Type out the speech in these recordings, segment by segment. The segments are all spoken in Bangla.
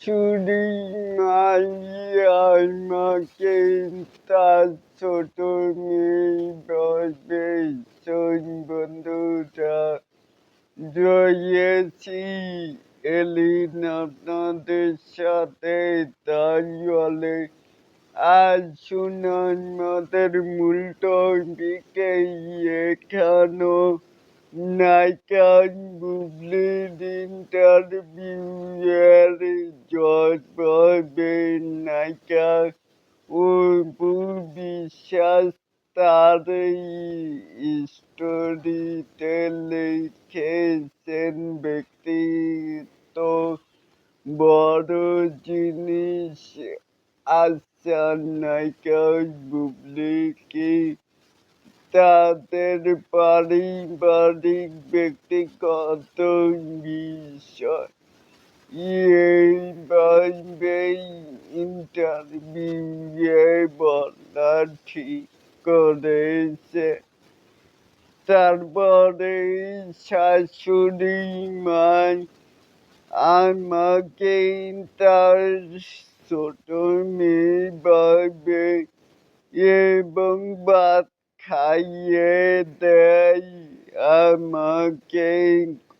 চুরি মাকে তার ছোট মেয়ে বসবে বন্ধুরা রয়েছি এলিন আপনাদের সাথে তাই বলে আসুন আমাদের মূল টপিকে এখানো নায়িকা বুবলির ইন্টারভিউয়ের জজ পাবে নায়িকা ও বিশ্বাস তার স্টোরিতে লিখেছেন ব্যক্তিত্ব বড় জিনিস আশা নায়িকা বুবলিকে তাদের পারিবারিক ব্যক্তিগত বিষয়। এইভাবেই ইন্টারভিউয়ে বলা ঠিক করেছে। তারপরে শাশুড়ি মা আমাকে তার ছোট মেয়ে ভাবে আমাকে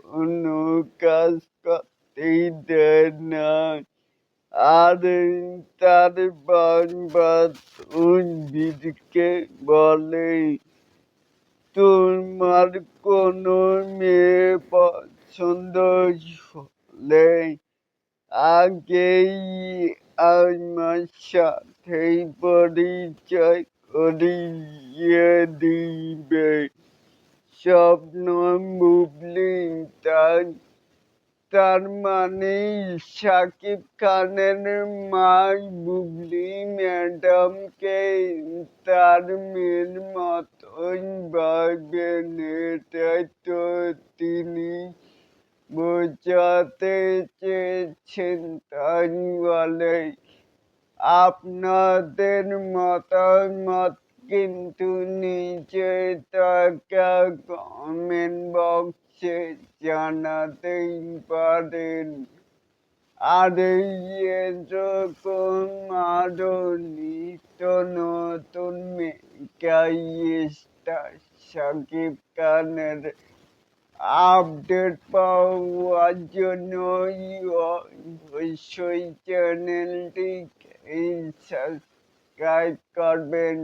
কোনো কাজ করতেই দেয় না। আর তার বারবার উদ্ভিদকে বলে, তোমার কোনো মেয়ে পছন্দ হলে আগেই আমার সাথে পরিচয় করিয়ে দিবে। স্বপ্ন বুবলি তার তার মানে শাকিব খানের মা বুবলি ম্যাডামকে তার মেয়ের মতন ভাবেন এটাই তো তিনি। বোঝাতে চেয়েছেন তাই বলে আপনাদের মতামত কিন্তু নিচে থাকা কমেন্ট বক্সে জানাতেই পারেন। আর এরকম আরও নিত্য নতুন সাকিব খানের আপডেট পাওয়ার জন্য অবশ্যই চ্যানেলটিকে সাবস্ক্রাইব করবেন।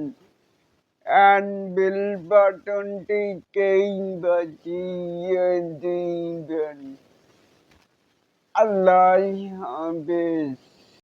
and bell button taking the key and Allah Hafiz.